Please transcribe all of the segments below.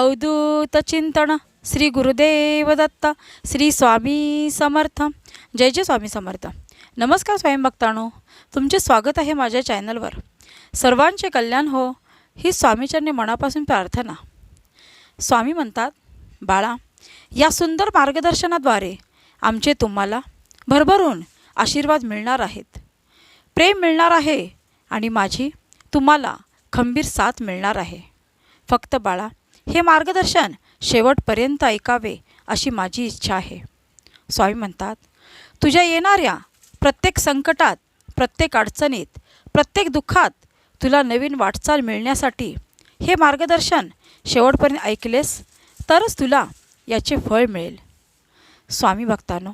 अवधूत चिंतन श्री गुरुदेव दत्त श्री स्वामी समर्थ जय जय स्वामी समर्थ नमस्कार स्वयंभक्तानो तुमचे स्वागत आहे माझ्या चॅनलवर सर्वांचे कल्याण हो ही स्वामीचरणी मनापासून प्रार्थना स्वामी म्हणतात बाळा या सुंदर मार्गदर्शनाद्वारे आमचे तुम्हाला भरभरून आशीर्वाद मिळणार आहेत प्रेम मिळणार आहे आणि माझी तुम्हाला खंबीर साथ मिळणार आहे फक्त बाळा हे मार्गदर्शन शेवटपर्यंत ऐकावे अशी माझी इच्छा आहे. स्वामी म्हणतात तुझ्या येणाऱ्या प्रत्येक संकटात प्रत्येक अडचणीत प्रत्येक दुःखात तुला नवीन वाटचाल मिळण्यासाठी हे मार्गदर्शन शेवटपर्यंत ऐकलेस तरच तुला याचे फळ मिळेल. स्वामी भक्तांनो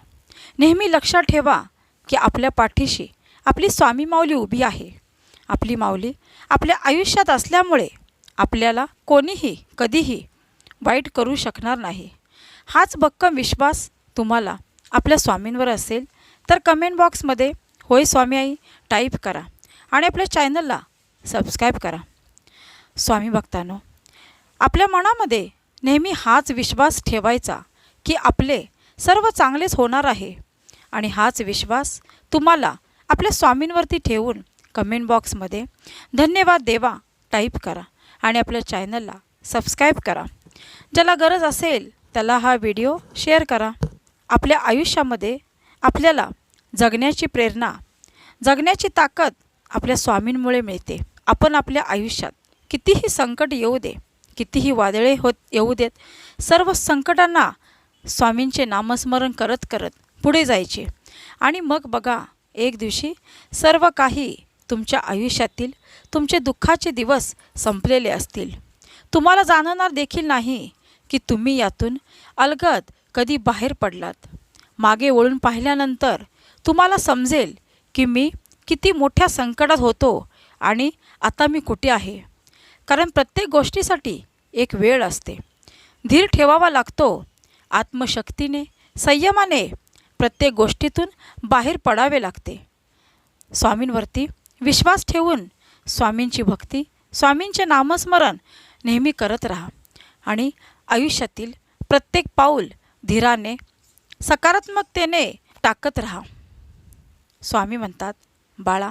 नेहमी लक्षात ठेवा की आपल्या पाठीशी आपली स्वामी माऊली उभी आहे. आपली माऊली आपल्या आयुष्यात असल्यामुळे आपल्याला कोणीही कधीही वाईट करू शकणार नाही. हाच भक्कम विश्वास तुम्हाला आपल्या स्वामींवर असेल तर कमेंट बॉक्समध्ये होय स्वामी आई टाईप करा आणि आपल्या चॅनलला सबस्क्राईब करा. स्वामी भक्तांनो आपल्या मनामध्ये नेहमी हाच विश्वास ठेवायचा की आपले सर्व चांगलेच होणार आहे. आणि हाच विश्वास तुम्हाला आपल्या स्वामींवरती ठेवून कमेंट बॉक्समध्ये धन्यवाद देवा टाईप करा. आणि आपल्या चॅनलला सबस्क्राईब करा. ज्याला गरज असेल त्याला हा व्हिडिओ शेअर करा. आपल्या आयुष्यामध्ये आपल्याला जगण्याची प्रेरणा जगण्याची ताकद आपल्या स्वामींमुळे मिळते. आपण आपल्या आयुष्यात कितीही संकट येऊ दे कितीही वादळे होत येऊ देत सर्व संकटांना स्वामींचे नामस्मरण करत करत पुढे जायचे. आणि मग बघा एक दिवशी सर्व काही तुमच्या आयुष्यातील तुमचे दुःखाचे दिवस संपलेले असतील. तुम्हाला जाणवणार देखील नाही की तुम्ही यातून अलगद कधी बाहेर पडलात. मागे वळून पाहिल्यानंतर तुम्हाला समजेल की मी किती मोठ्या संकटात होतो आणि आता मी कुठे आहे. कारण प्रत्येक गोष्टीसाठी एक वेळ असते. धीर ठेवावा लागतो. आत्मशक्तीने संयमाने प्रत्येक गोष्टीतून बाहेर पडावे लागते. स्वामींवरती विश्वास ठेवून स्वामींची भक्ती स्वामींचे नामस्मरण नेहमी करत राहा. आणि आयुष्यातील प्रत्येक पाऊल धीराने सकारात्मकतेने टाकत राहा. स्वामी म्हणतात बाळा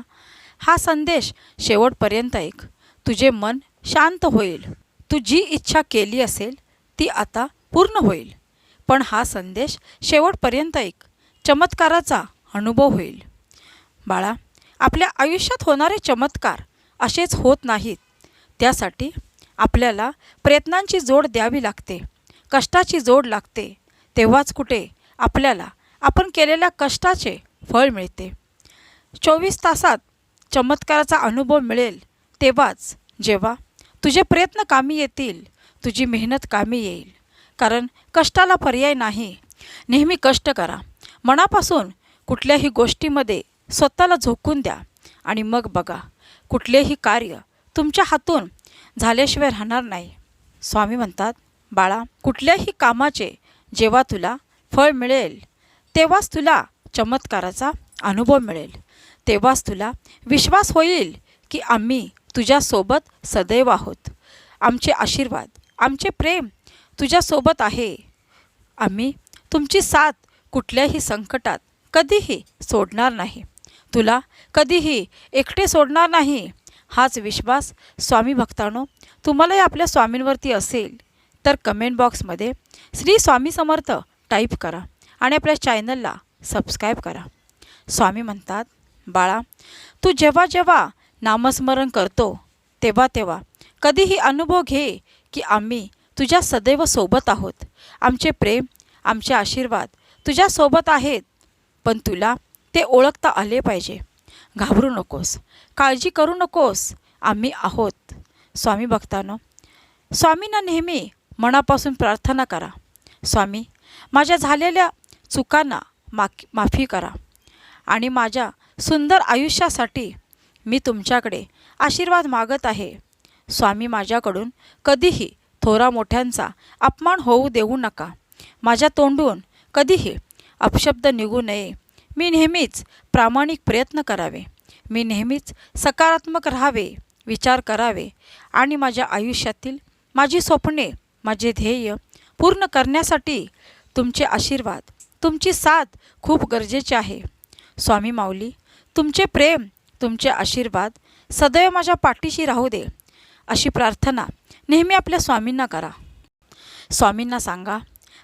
हा संदेश शेवटपर्यंत ऐक. तुझे मन शांत होईल. तू जी इच्छा केली असेल ती आता पूर्ण होईल. पण हा संदेश शेवटपर्यंत ऐक. चमत्काराचा अनुभव होईल. बाळा आपल्या आयुष्यात होणारे चमत्कार असेच होत नाहीत. त्यासाठी आपल्याला प्रयत्नांची जोड द्यावी लागते कष्टाची जोड लागते. तेव्हाच कुठे आपल्याला आपण केलेल्या कष्टाचे फळ मिळते. चोवीस तासात चमत्काराचा अनुभव मिळेल तेव्हाच जेव्हा तुझे प्रयत्न कामी येतील तुझी मेहनत कामी येईल. कारण कष्टाला पर्याय नाही. नेहमी कष्ट करा. मनापासून कुठल्याही गोष्टीमध्ये स्वतःला झोकून द्या आणि मग बघा कुठलेही कार्य तुमच्या हातून झाल्याशिवाय राहणार नाही. स्वामी म्हणतात बाळा कुठल्याही कामाचे जेव्हा तुला फळ मिळेल तेव्हाच तुला चमत्काराचा अनुभव मिळेल. तेव्हाच तुला विश्वास होईल की आम्ही तुझ्यासोबत सदैव आहोत. आमचे आशीर्वाद आमचे प्रेम तुझ्यासोबत आहे. आम्ही तुमची साथ कुठल्याही संकटात कधीही सोडणार नाही. तुला कधीही एकटे सोडणार नाही. हाच विश्वास स्वामी भक्तांनो तुम्हालाही आपल्या स्वामींवरती असेल. तर कमेंट बॉक्समध्ये श्री स्वामी समर्थ टाईप करा आणि आपल्या चॅनलला सबस्क्राईब करा. स्वामी म्हणतात बाळा तू जेव्हा जेव्हा नामस्मरण करतो तेव्हा तेव्हा कधीही अनुभव घे की आम्ही तुझ्या सदैव सोबत आहोत. आमचे प्रेम आमचे आशीर्वाद तुझ्यासोबत आहेत. पण तुला ते ओळखता आले पाहिजे. घाबरू नकोस. काळजी करू नकोस. आम्ही आहोत. स्वामी भक्तानो स्वामींना नेहमी मनापासून प्रार्थना करा. स्वामी माझ्या झालेल्या चुकांना माक माफी करा आणि माझ्या सुंदर आयुष्यासाठी मी तुमच्याकडे आशीर्वाद मागत आहे. स्वामी माझ्याकडून कधीही थोरा मोठ्यांचा अपमान होऊ देऊ नका. माझ्या तोंडून कधीही अपशब्द निघू नये. मी नेहमीच प्रामाणिक प्रयत्न करावे. मी नेहमीच सकारात्मक राहावे विचार करावे आणि माझ्या आयुष्यातील माझी स्वप्ने माझे ध्येय पूर्ण करण्यासाठी तुमचे आशीर्वाद तुमची साथ खूप गरजेचे आहे. स्वामी माऊली तुमचे प्रेम तुमचे आशीर्वाद सदैव माझ्या पाठीशी राहू दे. अशी प्रार्थना नेहमी आपल्या स्वामींना करा. स्वामींना सांगा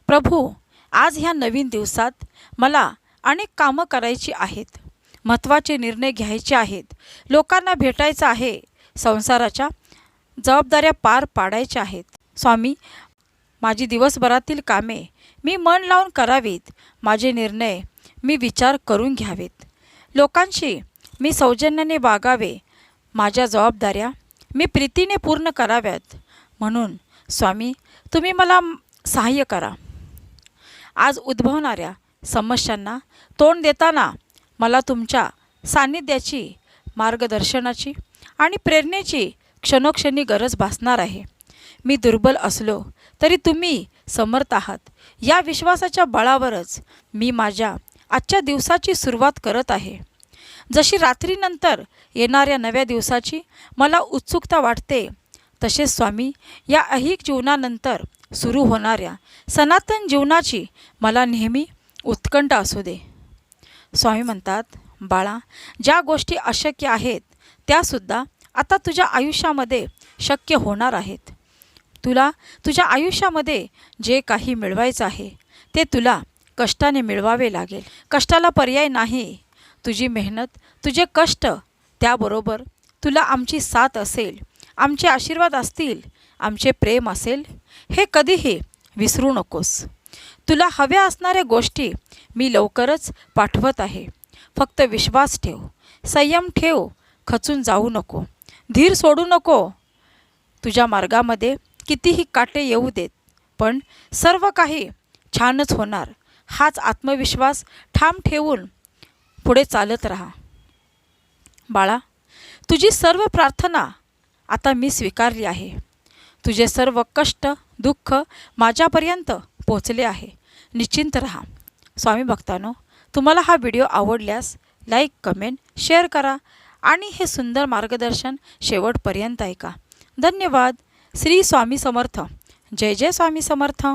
प्रभू आज ह्या नवीन दिवसात मला अनेक कामं करायची आहेत. महत्त्वाचे निर्णय घ्यायचे आहेत. लोकांना भेटायचं आहे. संसाराच्या जबाबदाऱ्या पार पाडायच्या आहेत. स्वामी माझी दिवसभरातील कामे मी मन लावून करावीत. माझे निर्णय मी विचार करून घ्यावेत. लोकांशी मी सौजन्याने वागावे. माझ्या जबाबदाऱ्या मी प्रीतीने पूर्ण कराव्यात. म्हणून स्वामी तुम्ही मला सहाय्य करा. आज उद्भवणाऱ्या समस्यांना तोंड देताना मला तुमच्या सान्निध्याची मार्गदर्शनाची आणि प्रेरणेची क्षणोक्षणी गरज भासणार आहे. मी दुर्बल असलो तरी तुम्ही समर्थ आहात. या विश्वासाच्या बळावरच मी माझ्या आजच्या दिवसाची सुरुवात करत आहे. जशी रात्रीनंतर येणाऱ्या नव्या दिवसाची मला उत्सुकता वाटते तसेच स्वामी या ऐहिक जीवनानंतर सुरू होणाऱ्या सनातन जीवनाची मला नेहमी उत्कंठ असू दे. स्वामी म्हणतात बाळा ज्या गोष्टी अशक्य आहेत त्यासुद्धा आता तुझ्या आयुष्यामध्ये शक्य होणार आहेत. तुला तुझ्या आयुष्यामध्ये जे काही मिळवायचं आहे ते तुला कष्टाने मिळवावे लागेल. कष्टाला पर्याय नाही. तुझी मेहनत तुझे कष्ट त्याबरोबर तुला आमची साथ असेल आमचे आशीर्वाद असतील आमचे प्रेम असेल हे कधीही विसरू नकोस. तुला हव्या असणाऱ्या गोष्टी मी लवकरच पाठवत आहे. फक्त विश्वास ठेव. संयम ठेव. खचून जाऊ नको. धीर सोडू नको. तुझ्या मार्गामध्ये कितीही काटे येऊ देत पण सर्व काही छानच होणार. हाच आत्मविश्वास ठाम ठेवून पुढे चालत राहा. बाळा तुझी सर्व प्रार्थना आता मी स्वीकारली आहे. तुझे सर्व कष्ट दुःख माझ्यापर्यंत पोचले आहे. निश्चिंत राहा. स्वामी भक्तानो तुम्हाला हा व्हिडिओ आवडल्यास लाईक कमेंट शेअर करा आणि हे सुंदर मार्गदर्शन शेवटपर्यंत ऐका. धन्यवाद. श्री स्वामी समर्थ. जय जय स्वामी समर्थ.